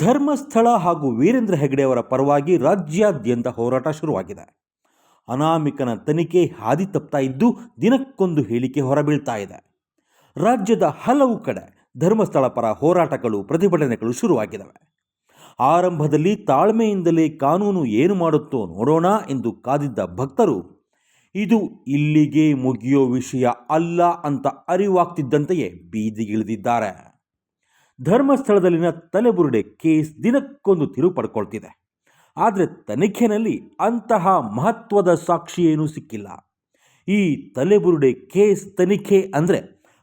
ಧರ್ಮಸ್ಥಳ ಹಾಗೂ ವೀರೇಂದ್ರ ಹೆಗಡೆಯವರ ಪರವಾಗಿ ರಾಜ್ಯಾದ್ಯಂತ ಹೋರಾಟ ಶುರುವಾಗಿದೆ. ಅನಾಮಿಕನ ತನಿಖೆ ಹಾದಿ ತಪ್ತಾ ಇದ್ದು ದಿನಕ್ಕೊಂದು ಹೇಳಿಕೆ ಹೊರಬೀಳ್ತಾ ಇದೆ. ರಾಜ್ಯದ ಹಲವು ಕಡೆ ಧರ್ಮಸ್ಥಳ ಪರ ಹೋರಾಟಗಳು, ಪ್ರತಿಭಟನೆಗಳು ಶುರುವಾಗಿದ್ದಾವೆ ಆರಂಭದಲ್ಲಿ ತಾಳ್ಮೆಯಿಂದಲೇ ಕಾನೂನು ಏನು ಮಾಡುತ್ತೋ ನೋಡೋಣ ಎಂದು ಕಾದಿದ್ದ ಭಕ್ತರು, ಇದು ಇಲ್ಲಿಗೆ ಮುಗಿಯೋ ವಿಷಯ ಅಲ್ಲ ಅಂತ ಅರಿವಾಗ್ತಿದ್ದಂತೆಯೇ ಬೀದಿಗಿಳಿದಿದ್ದಾರೆ. ಧರ್ಮಸ್ಥಳದಲ್ಲಿನ ತಲೆಬುರುಡೆ ಕೇಸ್ ದಿನಕ್ಕೊಂದು ತಿರುವು ಪಡ್ಕೊಳ್ತಿದೆ. ಆದರೆ ತನಿಖೆನಲ್ಲಿ ಅಂತಹ ಮಹತ್ವದ ಸಾಕ್ಷಿ ಏನೂ ಸಿಕ್ಕಿಲ್ಲ. ಈ ತಲೆಬುರುಡೆ ಕೇಸ್ ತನಿಖೆ ಅಂದರೆ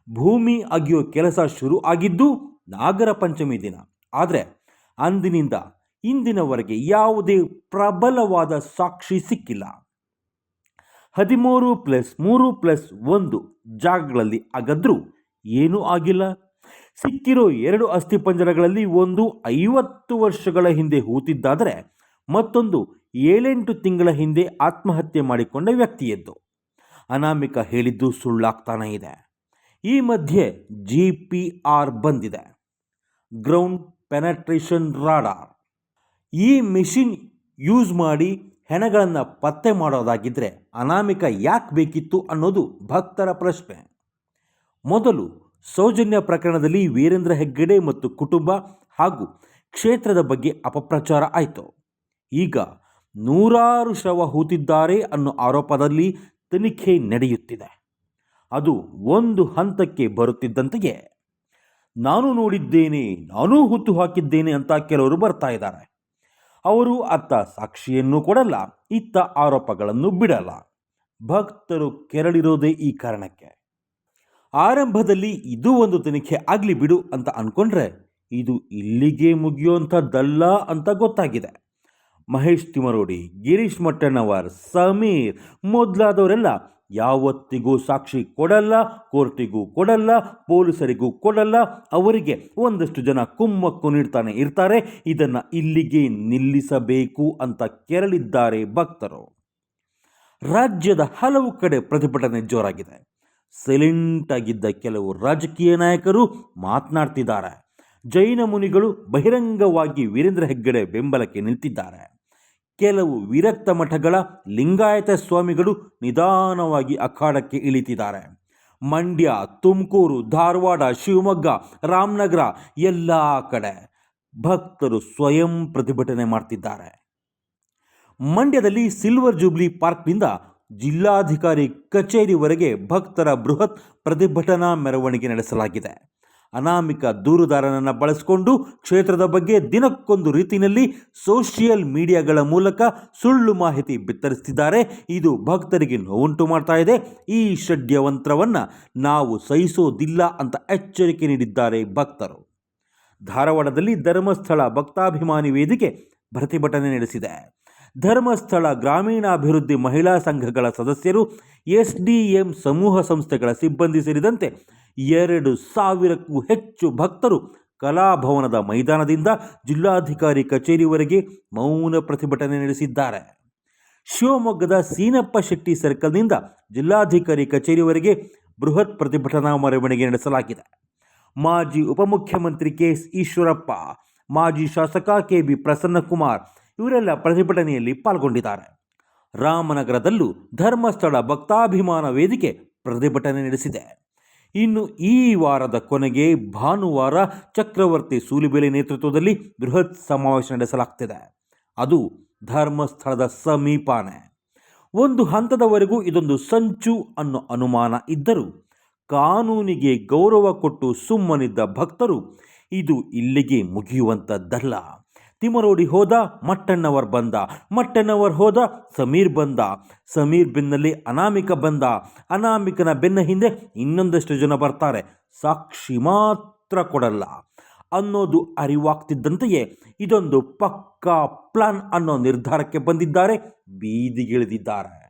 ಭೂಮಿ ಅಗಿಯೋ ಕೆಲಸ ಶುರು ಆಗಿದ್ದು ನಾಗರ ಪಂಚಮಿ ದಿನ. ಆದರೆ ಅಂದಿನಿಂದ ಇಂದಿನವರೆಗೆ ಯಾವುದೇ ಪ್ರಬಲವಾದ ಸಾಕ್ಷಿ ಸಿಕ್ಕಿಲ್ಲ. ಹದಿಮೂರು ಪ್ಲಸ್ ಮೂರು ಪ್ಲಸ್ ಒಂದು ಜಾಗಗಳಲ್ಲಿ ಆಗದ್ರೂ ಏನೂ ಆಗಿಲ್ಲ. ಸಿಕ್ಕಿರೋ ಎರಡು ಅಸ್ಥಿಪಂಜರಗಳಲ್ಲಿ ಒಂದು ಐವತ್ತು ವರ್ಷಗಳ ಹಿಂದೆ ಹೂತಿದ್ದಾದರೆ ಮತ್ತೊಂದು ಏಳೆಂಟು ತಿಂಗಳ ಹಿಂದೆ ಆತ್ಮಹತ್ಯೆ ಮಾಡಿಕೊಂಡ ವ್ಯಕ್ತಿಯದ್ದು. ಅನಾಮಿಕ ಹೇಳಿದ್ದು ಸುಳ್ಳಾಗ್ತಾನೆ ಇದೆ. ಈ ಮಧ್ಯೆ ಜಿ ಪಿ ಆರ್ ಬಂದಿದೆ. Ground penetration radar. ಈ ಮಿಷಿನ್ ಯೂಸ್ ಮಾಡಿ ಹೆಣಗಳನ್ನು ಪತ್ತೆ ಮಾಡೋದಾಗಿದ್ದರೆ ಅನಾಮಿಕ ಯಾಕೆ ಬೇಕಿತ್ತು ಅನ್ನೋದು ಭಕ್ತರ ಪ್ರಶ್ನೆ. ಮೊದಲು ಸೌಜನ್ಯ ಪ್ರಕರಣದಲ್ಲಿ ವೀರೇಂದ್ರ ಹೆಗ್ಗಡೆ ಮತ್ತು ಕುಟುಂಬ ಹಾಗೂ ಕ್ಷೇತ್ರದ ಬಗ್ಗೆ ಅಪಪ್ರಚಾರ ಆಯಿತು. ಈಗ ನೂರಾರು ಶವ ಹೂತಿದ್ದಾರೆ ಅನ್ನೋ ಆರೋಪದಲ್ಲಿ ತನಿಖೆ ನಡೆಯುತ್ತಿದೆ. ಅದು ಒಂದು ಹಂತಕ್ಕೆ ಬರುತ್ತಿದ್ದಂತೆಯೇ. ನಾನು ನೋಡಿದ್ದೇನೆ, ನಾನೂ ಹುತ್ತು ಹಾಕಿದ್ದೇನೆ ಅಂತ ಕೆಲವರು ಬರ್ತಾ ಇದ್ದಾರೆ. ಅವರು ಅತ್ತ ಸಾಕ್ಷಿಯನ್ನು ಕೊಡಲ್ಲ, ಇತ್ತ ಆರೋಪಗಳನ್ನು ಬಿಡಲ್ಲ. ಭಕ್ತರು ಕೆರಳಿರೋದೇ ಈ ಕಾರಣಕ್ಕೆ. ಆರಂಭದಲ್ಲಿ ಇದು ಒಂದು ತನಿಖೆ ಆಗಲಿ ಬಿಡು ಅಂತ ಅಂದ್ಕೊಂಡ್ರೆ ಇದು ಇಲ್ಲಿಗೆ ಮುಗಿಯುವಂಥದ್ದಲ್ಲ ಅಂತ ಗೊತ್ತಾಗಿದೆ. ಮಹೇಶ್ ತಿಮರೋಡಿ ಗಿರೀಶ್ ಮಟ್ಟಣ್ಣವರ್ ಸಮೀರ್ ಮೊದಲಾದವರೆಲ್ಲ ಯಾವತ್ತಿಗೂ ಸಾಕ್ಷಿ ಕೊಡಲ್ಲ, ಕೋರ್ಟಿಗೂ ಕೊಡಲ್ಲ, ಪೊಲೀಸರಿಗೂ ಕೊಡಲ್ಲ, ಅವರಿಗೆ ಒಂದಷ್ಟು ಜನ ಕುಮ್ಮಕ್ಕು ನೀಡ್ತಾನೆ ಇರ್ತಾರೆ, ಇದನ್ನು ಇಲ್ಲಿಗೆ ನಿಲ್ಲಿಸಬೇಕು ಅಂತ ಕೆರಳಿದ್ದಾರೆ ಭಕ್ತರು. ರಾಜ್ಯದ ಹಲವು ಕಡೆ ಪ್ರತಿಭಟನೆ ಜೋರಾಗಿದೆ. ಸೈಲೆಂಟ್ ಆಗಿದ್ದ ಕೆಲವು ರಾಜಕೀಯ ನಾಯಕರು ಮಾತನಾಡ್ತಿದ್ದಾರೆ. ಜೈನ ಮುನಿಗಳು ಬಹಿರಂಗವಾಗಿ ವೀರೇಂದ್ರ ಹೆಗ್ಗಡೆ ಬೆಂಬಲಕ್ಕೆ ನಿಂತಿದ್ದಾರೆ. ಕೆಲವು ವಿರಕ್ತ ಮಠಗಳ ಲಿಂಗಾಯತ ಸ್ವಾಮಿಗಳು ನಿಧಾನವಾಗಿ ಅಖಾಡಕ್ಕೆ ಇಳಿತಿದ್ದಾರೆ. ಮಂಡ್ಯ, ತುಮಕೂರು, ಧಾರವಾಡ, ಶಿವಮೊಗ್ಗ, ರಾಮನಗರ ಎಲ್ಲ ಕಡೆ ಭಕ್ತರು ಸ್ವಯಂ ಪ್ರತಿಭಟನೆ ಮಾಡ್ತಿದ್ದಾರೆ. ಮಂಡ್ಯದಲ್ಲಿ ಸಿಲ್ವರ್ ಜೂಬ್ಲಿ ಪಾರ್ಕ್ನಿಂದ ಜಿಲ್ಲಾಧಿಕಾರಿ ಕಚೇರಿವರೆಗೆ ಭಕ್ತರ ಬೃಹತ್ ಪ್ರತಿಭಟನಾ ಮೆರವಣಿಗೆ ನಡೆಸಲಾಗಿದೆ. ಅನಾಮಿಕ ದೂರುದಾರನನ್ನು ಬಳಸಿಕೊಂಡು ಕ್ಷೇತ್ರದ ಬಗ್ಗೆ ದಿನಕ್ಕೊಂದು ರೀತಿಯಲ್ಲಿ ಸೋಷಿಯಲ್ ಮೀಡಿಯಾಗಳ ಮೂಲಕ ಸುಳ್ಳು ಮಾಹಿತಿ ಬಿತ್ತರಿಸ್ತಿದ್ದಾರೆ. ಇದು ಭಕ್ತರಿಗೆ ನೋವುಂಟು ಮಾಡ್ತಾ ಇದೆ. ಈ ಷಡ್ಯವಂತ್ರವನ್ನು ನಾವು ಸಹಿಸೋದಿಲ್ಲ ಅಂತ ಎಚ್ಚರಿಕೆ ನೀಡಿದ್ದಾರೆ ಭಕ್ತರು. ಧಾರವಾಡದಲ್ಲಿ ಧರ್ಮಸ್ಥಳ ಭಕ್ತಾಭಿಮಾನಿ ವೇದಿಕೆ ಪ್ರತಿಭಟನೆ ನಡೆಸಿದೆ. ಧರ್ಮಸ್ಥಳ ಗ್ರಾಮೀಣಾಭಿವೃದ್ಧಿ ಮಹಿಳಾ ಸಂಘಗಳ ಸದಸ್ಯರು ಎಸ್ ಸಮೂಹ ಸಂಸ್ಥೆಗಳ ಸಿಬ್ಬಂದಿ ಸೇರಿದಂತೆ ಎರಡು ಸಾವಿರಕ್ಕೂ ಹೆಚ್ಚು ಭಕ್ತರು ಕಲಾಭವನದ ಮೈದಾನದಿಂದ ಜಿಲ್ಲಾಧಿಕಾರಿ ಕಚೇರಿವರೆಗೆ ಮೌನ ಪ್ರತಿಭಟನೆ ನಡೆಸಿದ್ದಾರೆ. ಶಿವಮೊಗ್ಗದ ಸೀನಪ್ಪ ಶೆಟ್ಟಿ ಸರ್ಕಲ್ನಿಂದ ಜಿಲ್ಲಾಧಿಕಾರಿ ಕಚೇರಿವರೆಗೆ ಬೃಹತ್ ಪ್ರತಿಭಟನಾ ಮೆರವಣಿಗೆ ನಡೆಸಲಾಗಿದೆ. ಮಾಜಿ ಉಪಮುಖ್ಯಮಂತ್ರಿ ಕೆ ಈಶ್ವರಪ್ಪ, ಮಾಜಿ ಶಾಸಕ ಕೆ ಬಿ ಪ್ರಸನ್ನಕುಮಾರ್ ಇವರೆಲ್ಲ ಪ್ರತಿಭಟನೆಯಲ್ಲಿ ಪಾಲ್ಗೊಂಡಿದ್ದಾರೆ. ರಾಮನಗರದಲ್ಲೂ ಧರ್ಮಸ್ಥಳ ಭಕ್ತಾಭಿಮಾನ ವೇದಿಕೆ ಪ್ರತಿಭಟನೆ ನಡೆಸಿದೆ. ಇನ್ನು ಈ ವಾರದ ಕೊನೆಗೆ ಭಾನುವಾರ ಚಕ್ರವರ್ತಿ ಸೂಲಿಬೆಲೆ ನೇತೃತ್ವದಲ್ಲಿ ಬೃಹತ್ ಸಮಾವೇಶ ನಡೆಸಲಾಗ್ತಿದೆ. ಅದು ಧರ್ಮಸ್ಥಳದ ಸಮೀಪಾನೆ. ಒಂದು ಹಂತದವರೆಗೂ ಇದೊಂದು ಸಂಚು ಅನ್ನೋ ಅನುಮಾನ ಇದ್ದರೂ ಕಾನೂನಿಗೆ ಗೌರವ ಕೊಟ್ಟು ಸುಮ್ಮನಿದ್ದ ಭಕ್ತರು ಇದು ಇಲ್ಲಿಗೆ ಮುಗಿಯುವಂಥದ್ದಲ್ಲ. ತಿಮರೋಡಿ ಹೋದ, ಮಟ್ಟಣ್ಣವರ್ ಬಂದ. ಮಟ್ಟಣ್ಣವರ್ ಹೋದ, ಸಮೀರ್ ಬಂದ. ಸಮೀರ್ ಬೆನ್ನಲ್ಲಿ ಅನಾಮಿಕ ಬಂದ. ಅನಾಮಿಕನ ಬೆನ್ನ ಹಿಂದೆ ಇನ್ನೊಂದಷ್ಟು ಜನ ಬರ್ತಾರೆ. ಸಾಕ್ಷಿ ಮಾತ್ರ ಕೊಡಲ್ಲ. ಅನ್ನೋದು ಅರಿವಾಗ್ತಿದ್ದಂತೆಯೇ ಇದೊಂದು ಪಕ್ಕಾ ಪ್ಲಾನ್ ಅನ್ನೋ ನಿರ್ಧಾರಕ್ಕೆ ಬಂದಿದ್ದಾರೆ, ಬೀದಿಗಿಳಿದಿದ್ದಾರೆ.